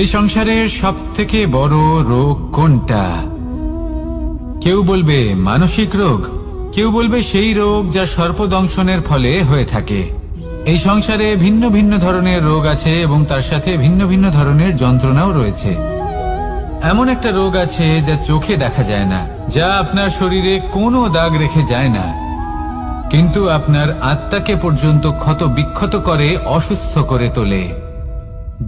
এই সংসারের সব থেকে বড় রোগ কোনটা? কেউ বলবে মানসিক রোগ, কেউ বলবে সেই রোগ যা সর্পদংশনের ফলে হয়ে থাকে। এই সংসারে ভিন্ন ভিন্ন ধরনের রোগ আছে এবং তার সাথে ভিন্ন ভিন্ন ধরনের যন্ত্রণাও রয়েছে। এমন একটা রোগ আছে যা চোখে দেখা যায় না, যা আপনার শরীরে কোনো দাগ রেখে যায় না। কিন্তু আপনার আত্মাকে পর্যন্ত ক্ষত বিক্ষত করে, অসুস্থ করে তোলে।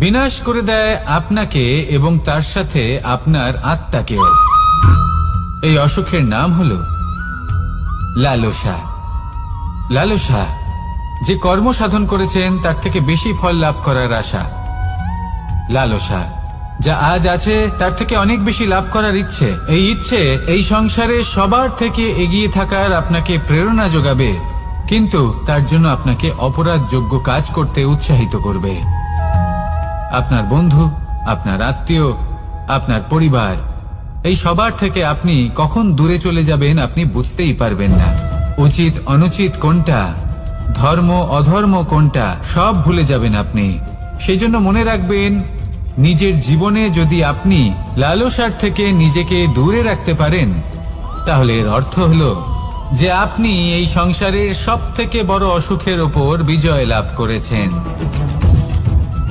বিনাশ করে দেয় আপনাকে এবং তার সাথে আপনার আত্মাকেও এই অসুখের নাম হল লালসা। লালসা, যে কর্ম সাধন করেছেন, তার থেকে বেশি ফল লাভ করার আশা। লালসা, যা আজ আছে, তার থেকে অনেক বেশি লাভ করার ইচ্ছে। এই ইচ্ছে, এই সংসারে সবার থেকে এগিয়ে থাকার আপনাকে প্রেরণা যোগাবে, কিন্তু তার জন্য আপনাকে অপরাধযোগ্য কাজ করতে উৎসাহিত করবে। আপনার বন্ধু, আপনার আত্মীয়, আপনার পরিবার, এই সবার থেকে আপনি কখন দূরে চলে যাবেন আপনি বুঝতেই পারবেন না। উচিত, অনুচিত কোনটা? ধর্ম, অধর্ম কোনটা? সব ভুলে যাবেন আপনি। সেই জন্য মনে রাখবেন, নিজের জীবনে যদি আপনি লালসার থেকে নিজেকে দূরে রাখতে পারেন, তাহলে এর অর্থ হলো যে আপনি এই সংসারের সব থেকে বড় অসুখের ওপর বিজয় লাভ করেছেন।